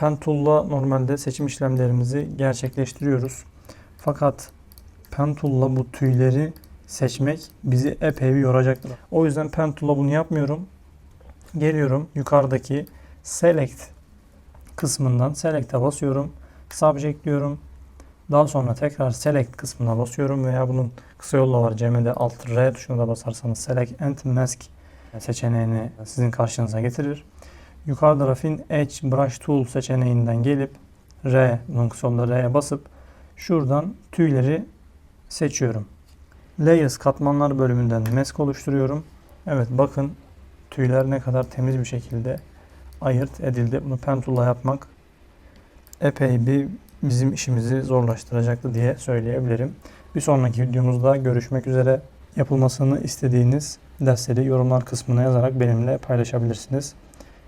Pen normalde seçim işlemlerimizi gerçekleştiriyoruz. Fakat Pen bu tüyleri seçmek bizi epey bir yoracaktır. O yüzden Pen bunu yapmıyorum. Geliyorum yukarıdaki Select kısmından Select'e basıyorum. Subject diyorum. Daha sonra tekrar Select kısmına basıyorum veya bunun kısa yolla var. CM'de Alt R tuşuna da basarsanız Select and Mask seçeneğini sizin karşınıza getirir. Yukarıda Raffine Edge Brush Tool seçeneğinden gelip R, yolla R'ye basıp şuradan tüyleri seçiyorum. Layers katmanlar bölümünden mask oluşturuyorum. Evet bakın tüyler ne kadar temiz bir şekilde ayırt edildi. Bunu pen tool'la yapmak epey bir bizim işimizi zorlaştıracaktı diye söyleyebilirim. Bir sonraki videomuzda görüşmek üzere. Yapılmasını istediğiniz dersleri yorumlar kısmına yazarak benimle paylaşabilirsiniz.